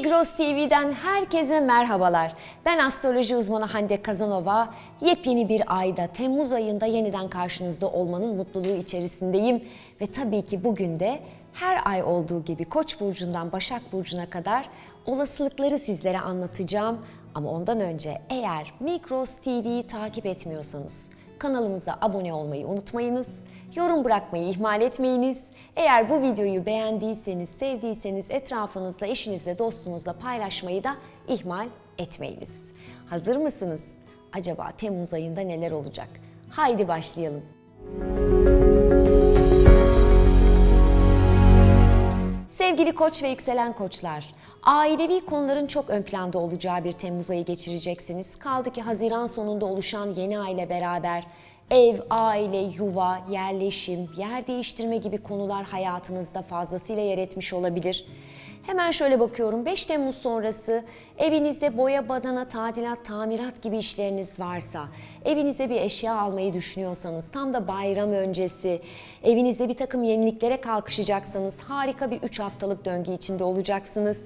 Migros TV'den herkese merhabalar. Ben astroloji uzmanı Hande Kazanova. Yepyeni bir ayda, Temmuz ayında yeniden karşınızda olmanın mutluluğu içerisindeyim. Ve tabii ki bugün de her ay olduğu gibi Koç burcundan Başak burcuna kadar olasılıkları sizlere anlatacağım. Ama ondan önce eğer Migros TV'yi takip etmiyorsanız kanalımıza abone olmayı unutmayınız. Yorum bırakmayı ihmal etmeyiniz. Eğer bu videoyu beğendiyseniz, sevdiyseniz etrafınızda, eşinizle, dostunuzla paylaşmayı da ihmal etmeyiniz. Hazır mısınız? Acaba Temmuz ayında neler olacak? Haydi başlayalım. Sevgili koç ve yükselen koçlar, ailevi konuların çok ön planda olacağı bir Temmuz ayı geçireceksiniz. Kaldı ki Haziran sonunda oluşan yeni ay ile beraber ev, aile, yuva, yerleşim, yer değiştirme gibi konular hayatınızda fazlasıyla yer etmiş olabilir. Hemen şöyle bakıyorum 5 Temmuz sonrası evinizde boya, badana, tadilat, tamirat gibi işleriniz varsa, evinize bir eşya almayı düşünüyorsanız, tam da bayram öncesi evinizde bir takım yeniliklere kalkışacaksanız harika bir 3 haftalık döngü içinde olacaksınız.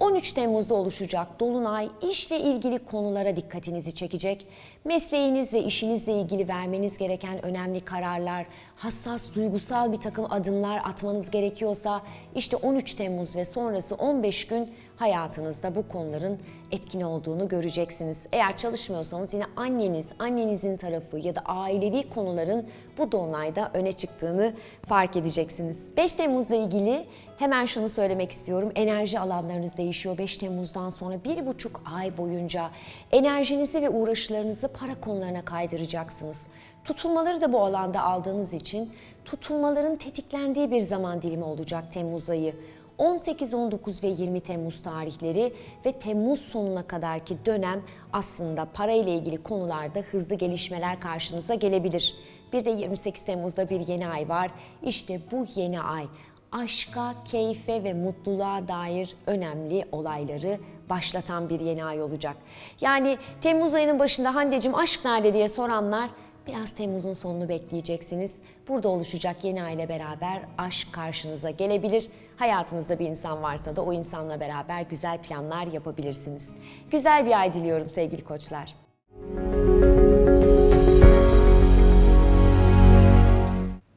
13 Temmuz'da oluşacak Dolunay işle ilgili konulara dikkatinizi çekecek. Mesleğiniz ve işinizle ilgili vermeniz gereken önemli kararlar, hassas, duygusal bir takım adımlar atmanız gerekiyorsa işte 13 Temmuz ve sonrası 15 gün hayatınızda bu konuların etkin olduğunu göreceksiniz. Eğer çalışmıyorsanız yine anneniz, annenizin tarafı ya da ailevi konuların bu dolunayda öne çıktığını fark edeceksiniz. 5 Temmuz'la ilgili hemen şunu söylemek istiyorum. Enerji alanlarınız değişiyor. 5 Temmuz'dan sonra bir buçuk ay boyunca enerjinizi ve uğraşlarınızı para konularına kaydıracaksınız. Tutulmaları da bu alanda aldığınız için tutulmaların tetiklendiği bir zaman dilimi olacak Temmuz ayı. 18, 19 ve 20 Temmuz tarihleri ve Temmuz sonuna kadarki dönem aslında para ile ilgili konularda hızlı gelişmeler karşınıza gelebilir. Bir de 28 Temmuz'da bir yeni ay var. İşte bu yeni ay aşka, keyfe ve mutluluğa dair önemli olayları başlatan bir yeni ay olacak. Yani Temmuz ayının başında Hande'cim aşk nerede diye soranlar Biraz Temmuz'un sonunu bekleyeceksiniz. Burada oluşacak yeni aile beraber aşk karşınıza gelebilir. Hayatınızda bir insan varsa da o insanla beraber güzel planlar yapabilirsiniz. Güzel bir ay diliyorum sevgili koçlar.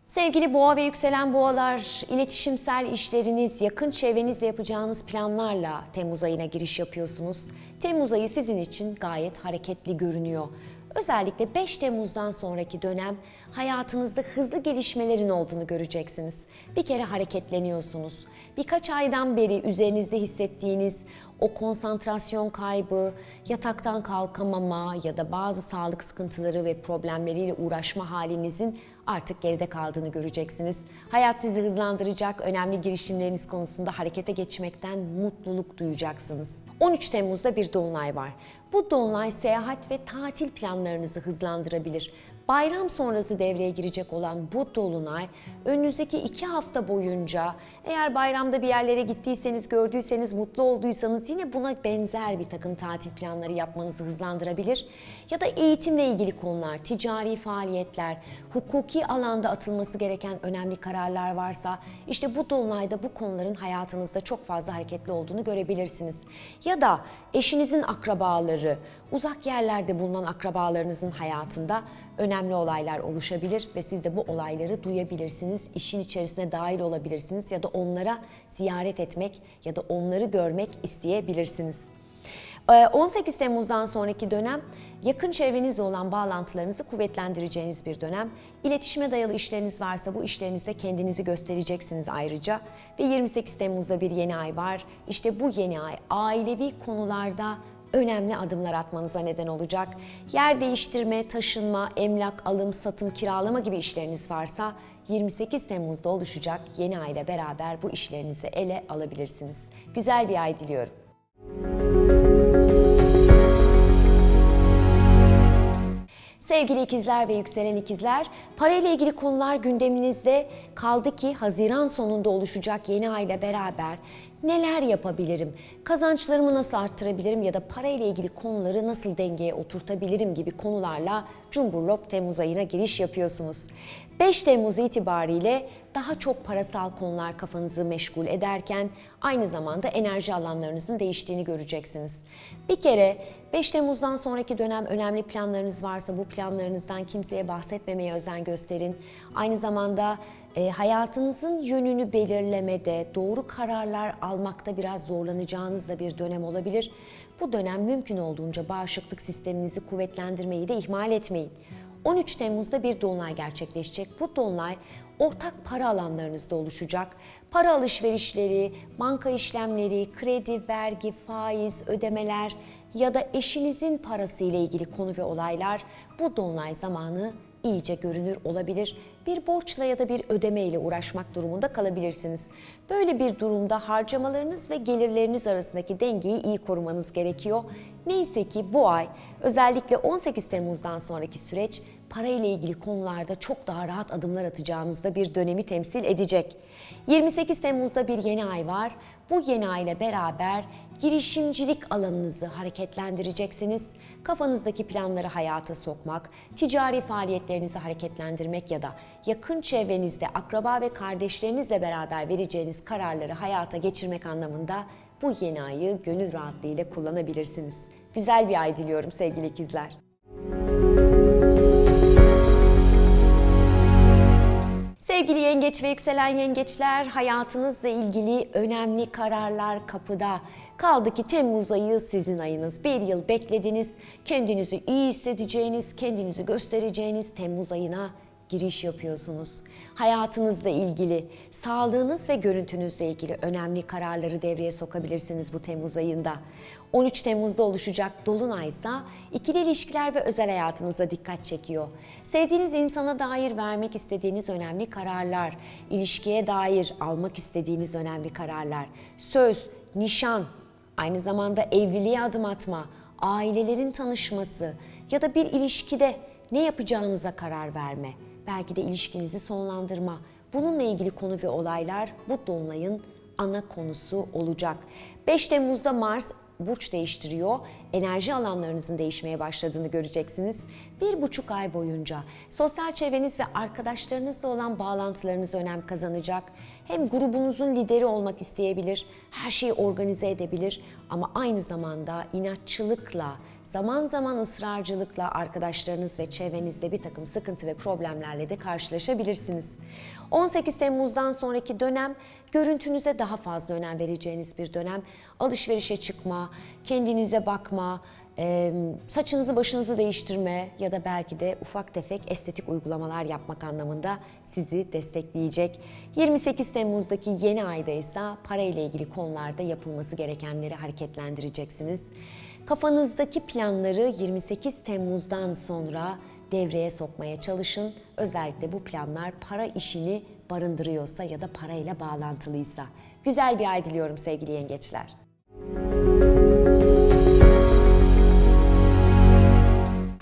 Sevgili boğa ve yükselen boğalar, iletişimsel işleriniz, yakın çevrenizle yapacağınız planlarla Temmuz ayına giriş yapıyorsunuz. Temmuz ayı sizin için gayet hareketli görünüyor. Özellikle 5 Temmuz'dan sonraki dönem hayatınızda hızlı gelişmelerin olduğunu göreceksiniz. Bir kere hareketleniyorsunuz. Birkaç aydan beri üzerinizde hissettiğiniz o konsantrasyon kaybı, yataktan kalkamama ya da bazı sağlık sıkıntıları ve problemleriyle uğraşma halinizin artık geride kaldığını göreceksiniz. Hayat sizi hızlandıracak, önemli girişimleriniz konusunda harekete geçmekten mutluluk duyacaksınız. 13 Temmuz'da bir dolunay var. Bu dolunay seyahat ve tatil planlarınızı hızlandırabilir. Bayram sonrası devreye girecek olan bu dolunay önünüzdeki iki hafta boyunca eğer bayramda bir yerlere gittiyseniz, gördüyseniz, mutlu olduysanız yine buna benzer bir takım tatil planları yapmanızı hızlandırabilir. Ya da eğitimle ilgili konular, ticari faaliyetler, hukuki alanda atılması gereken önemli kararlar varsa işte bu dolunayda bu konuların hayatınızda çok fazla hareketli olduğunu görebilirsiniz. Ya da eşinizin akrabaları, uzak yerlerde bulunan akrabalarınızın hayatında önemli olaylar oluşabilir ve siz de bu olayları duyabilirsiniz, işin içerisine dahil olabilirsiniz ya da onlara ziyaret etmek ya da onları görmek isteyebilirsiniz. 18 Temmuz'dan sonraki dönem yakın çevrenizle olan bağlantılarınızı kuvvetlendireceğiniz bir dönem. İletişime dayalı işleriniz varsa bu işlerinizde kendinizi göstereceksiniz ayrıca. Ve 28 Temmuz'da bir yeni ay var. İşte bu yeni ay ailevi konularda önemli adımlar atmanıza neden olacak. Yer değiştirme, taşınma, emlak, alım, satım, kiralama gibi işleriniz varsa 28 Temmuz'da oluşacak yeni ay ile beraber bu işlerinizi ele alabilirsiniz. Güzel bir ay diliyorum. Sevgili ikizler ve yükselen ikizler, parayla ilgili konular gündeminizde kaldı ki Haziran sonunda oluşacak yeni ay ile beraber neler yapabilirim, kazançlarımı nasıl arttırabilirim ya da parayla ilgili konuları nasıl dengeye oturtabilirim gibi konularla Cumburlop Temmuz ayına giriş yapıyorsunuz. 5 Temmuz itibariyle daha çok parasal konular kafanızı meşgul ederken aynı zamanda enerji alanlarınızın değiştiğini göreceksiniz. Bir kere 5 Temmuz'dan sonraki dönem önemli planlarınız varsa bu planlarınızdan kimseye bahsetmemeye özen gösterin. Aynı zamanda e, hayatınızın yönünü belirlemede, doğru kararlar almakta biraz zorlanacağınız da bir dönem olabilir. Bu dönem mümkün olduğunca bağışıklık sisteminizi kuvvetlendirmeyi de ihmal etmeyin. 13 Temmuz'da bir dolunay gerçekleşecek. Bu dolunay ortak para alanlarınızda oluşacak. Para alışverişleri, banka işlemleri, kredi, vergi, faiz, ödemeler ya da eşinizin parası ile ilgili konu ve olaylar bu dolunay zamanı iyice görünür olabilir. Bir borçla ya da bir ödeme ile uğraşmak durumunda kalabilirsiniz. Böyle bir durumda harcamalarınız ve gelirleriniz arasındaki dengeyi iyi korumanız gerekiyor. Neyse ki bu ay özellikle 18 Temmuz'dan sonraki süreç para ile ilgili konularda çok daha rahat adımlar atacağınızda bir dönemi temsil edecek. 28 Temmuz'da bir yeni ay var. Bu yeni ay ile beraber girişimcilik alanınızı hareketlendireceksiniz. Kafanızdaki planları hayata sokmak, ticari faaliyetlerinizi hareketlendirmek ya da yakın çevrenizde akraba ve kardeşlerinizle beraber vereceğiniz kararları hayata geçirmek anlamında bu yeni ayı gönül rahatlığıyla kullanabilirsiniz. Güzel bir ay diliyorum sevgili ikizler. Sevgili yengeç ve yükselen yengeçler hayatınızla ilgili önemli kararlar kapıda. Kaldı ki Temmuz ayı sizin ayınız. Bir yıl beklediniz, kendinizi iyi hissedeceğiniz, kendinizi göstereceğiniz Temmuz ayına giriş yapıyorsunuz. Hayatınızla ilgili, sağlığınız ve görüntünüzle ilgili önemli kararları devreye sokabilirsiniz bu Temmuz ayında. 13 Temmuz'da oluşacak Dolunay ise ikili ilişkiler ve özel hayatınıza dikkat çekiyor. Sevdiğiniz insana dair vermek istediğiniz önemli kararlar, ilişkiye dair almak istediğiniz önemli kararlar, söz, nişan, aynı zamanda evliliğe adım atma, ailelerin tanışması ya da bir ilişkide ne yapacağınıza karar verme, belki de ilişkinizi sonlandırma. Bununla ilgili konu ve olaylar bu dolunayın ana konusu olacak. 5 Temmuz'da Mars burç değiştiriyor. Enerji alanlarınızın değişmeye başladığını göreceksiniz. Bir buçuk ay boyunca sosyal çevreniz ve arkadaşlarınızla olan bağlantılarınız önem kazanacak. Hem grubunuzun lideri olmak isteyebilir, her şeyi organize edebilir ama aynı zamanda inatçılıkla, zaman zaman ısrarcılıkla arkadaşlarınız ve çevrenizde bir takım sıkıntı ve problemlerle de karşılaşabilirsiniz. 18 Temmuz'dan sonraki dönem görüntünüze daha fazla önem vereceğiniz bir dönem. Alışverişe çıkma, kendinize bakma, e, saçınızı başınızı değiştirme ya da belki de ufak tefek estetik uygulamalar yapmak anlamında sizi destekleyecek. 28 Temmuz'daki yeni ayda ise para ile ilgili konularda yapılması gerekenleri hareketlendireceksiniz. Kafanızdaki planları 28 Temmuz'dan sonra devreye sokmaya çalışın. Özellikle bu planlar para işini barındırıyorsa ya da parayla bağlantılıysa. Güzel bir ay diliyorum sevgili yengeçler.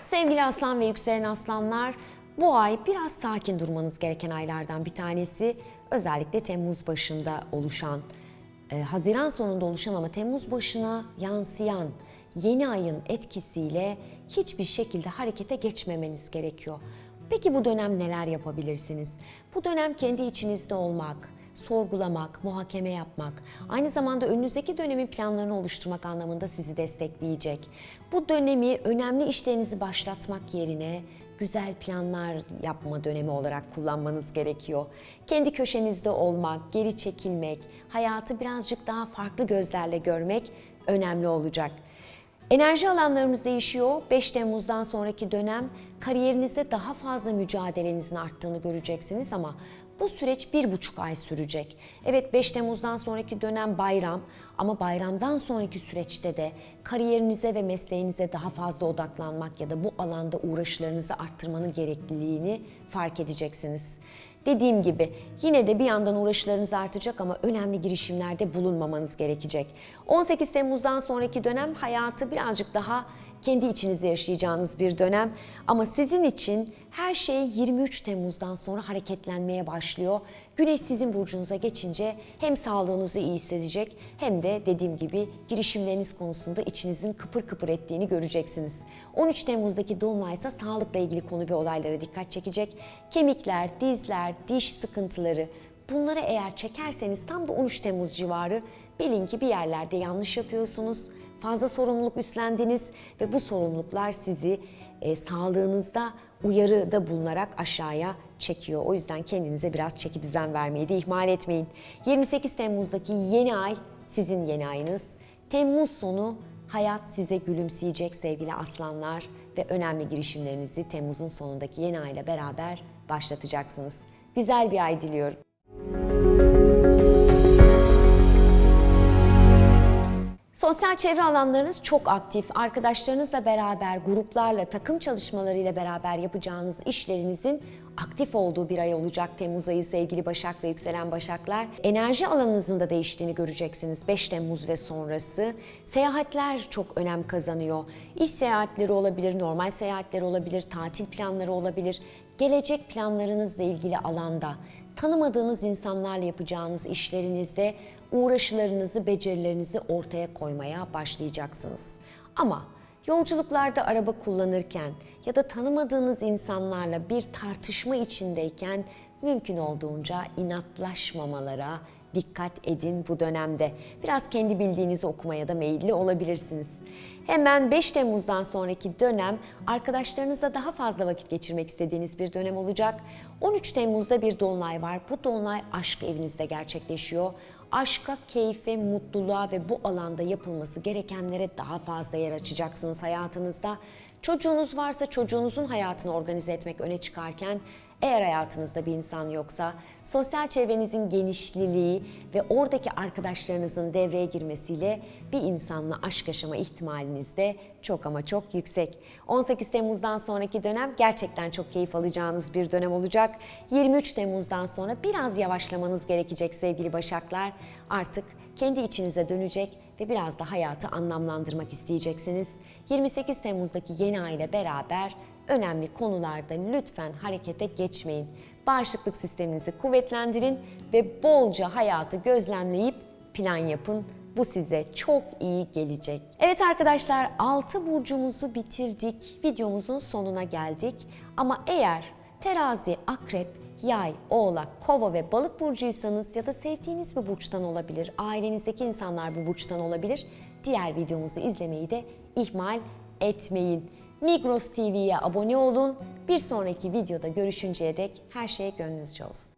Sevgili aslan ve yükselen aslanlar, bu ay biraz sakin durmanız gereken aylardan bir tanesi. Özellikle Temmuz başında oluşan, e, Haziran sonunda oluşan ama Temmuz başına yansıyan yeni ayın etkisiyle hiçbir şekilde harekete geçmemeniz gerekiyor. Peki bu dönem neler yapabilirsiniz? Bu dönem kendi içinizde olmak, sorgulamak, muhakeme yapmak, aynı zamanda önünüzdeki dönemin planlarını oluşturmak anlamında sizi destekleyecek. Bu dönemi önemli işlerinizi başlatmak yerine güzel planlar yapma dönemi olarak kullanmanız gerekiyor. Kendi köşenizde olmak, geri çekilmek, hayatı birazcık daha farklı gözlerle görmek önemli olacak. Enerji alanlarımız değişiyor. 5 Temmuz'dan sonraki dönem kariyerinizde daha fazla mücadelenizin arttığını göreceksiniz ama bu süreç bir buçuk ay sürecek. Evet 5 Temmuz'dan sonraki dönem bayram ama bayramdan sonraki süreçte de kariyerinize ve mesleğinize daha fazla odaklanmak ya da bu alanda uğraşlarınızı arttırmanın gerekliliğini fark edeceksiniz. Dediğim gibi yine de bir yandan uğraşlarınız artacak ama önemli girişimlerde bulunmamanız gerekecek. 18 Temmuz'dan sonraki dönem hayatı birazcık daha kendi içinizde yaşayacağınız bir dönem ama sizin için her şey 23 Temmuz'dan sonra hareketlenmeye başlıyor. Güneş sizin burcunuza geçince hem sağlığınızı iyi hissedecek hem de dediğim gibi girişimleriniz konusunda içinizin kıpır kıpır ettiğini göreceksiniz. 13 Temmuz'daki dolunay ise sağlıkla ilgili konu ve olaylara dikkat çekecek. Kemikler, dizler, diş sıkıntıları, bunları eğer çekerseniz tam da 13 Temmuz civarı bilin ki bir yerlerde yanlış yapıyorsunuz. Fazla sorumluluk üstlendiniz ve bu sorumluluklar sizi e, sağlığınızda uyarıda bulunarak aşağıya çekiyor. O yüzden kendinize biraz çeki düzen vermeyi de ihmal etmeyin. 28 Temmuz'daki yeni ay sizin yeni ayınız. Temmuz sonu hayat size gülümseyecek sevgili aslanlar ve önemli girişimlerinizi Temmuz'un sonundaki yeni ayla beraber başlatacaksınız. Güzel bir ay diliyorum. Sosyal çevre alanlarınız çok aktif. Arkadaşlarınızla beraber, gruplarla, takım çalışmalarıyla beraber yapacağınız işlerinizin aktif olduğu bir ay olacak Temmuz ayı sevgili Başak ve yükselen Başaklar. Enerji alanınızın da değiştiğini göreceksiniz 5 Temmuz ve sonrası. Seyahatler çok önem kazanıyor. İş seyahatleri olabilir, normal seyahatler olabilir, tatil planları olabilir. Gelecek planlarınızla ilgili alanda tanımadığınız insanlarla yapacağınız işlerinizde uğraşılarınızı, becerilerinizi ortaya koymaya başlayacaksınız. Ama yolculuklarda araba kullanırken ya da tanımadığınız insanlarla bir tartışma içindeyken mümkün olduğunca inatlaşmamalara dikkat edin bu dönemde. Biraz kendi bildiğinizi okumaya da meyilli olabilirsiniz. Hemen 5 Temmuz'dan sonraki dönem arkadaşlarınızla daha fazla vakit geçirmek istediğiniz bir dönem olacak. 13 Temmuz'da bir dolunay var. Bu dolunay aşk evinizde gerçekleşiyor. Aşka, keyfe, mutluluğa ve bu alanda yapılması gerekenlere daha fazla yer açacaksınız hayatınızda. Çocuğunuz varsa çocuğunuzun hayatını organize etmek öne çıkarken eğer hayatınızda bir insan yoksa sosyal çevrenizin genişliliği ve oradaki arkadaşlarınızın devreye girmesiyle bir insanla aşk yaşama ihtimaliniz de çok ama çok yüksek. 18 Temmuz'dan sonraki dönem gerçekten çok keyif alacağınız bir dönem olacak. 23 Temmuz'dan sonra biraz yavaşlamanız gerekecek sevgili Başaklar. Artık kendi içinize dönecek ve biraz da hayatı anlamlandırmak isteyeceksiniz. 28 Temmuz'daki yeni ay ile beraber önemli konularda lütfen harekete geçmeyin. Bağışıklık sisteminizi kuvvetlendirin ve bolca hayatı gözlemleyip plan yapın. Bu size çok iyi gelecek. Evet arkadaşlar 6 burcumuzu bitirdik. Videomuzun sonuna geldik. Ama eğer terazi, akrep, yay, oğlak, kova ve balık burcuysanız ya da sevdiğiniz bir burçtan olabilir, ailenizdeki insanlar bu burçtan olabilir. Diğer videomuzu izlemeyi de ihmal etmeyin. Migros TV'ye abone olun. Bir sonraki videoda görüşünceye dek her şey gönlünüzce olsun.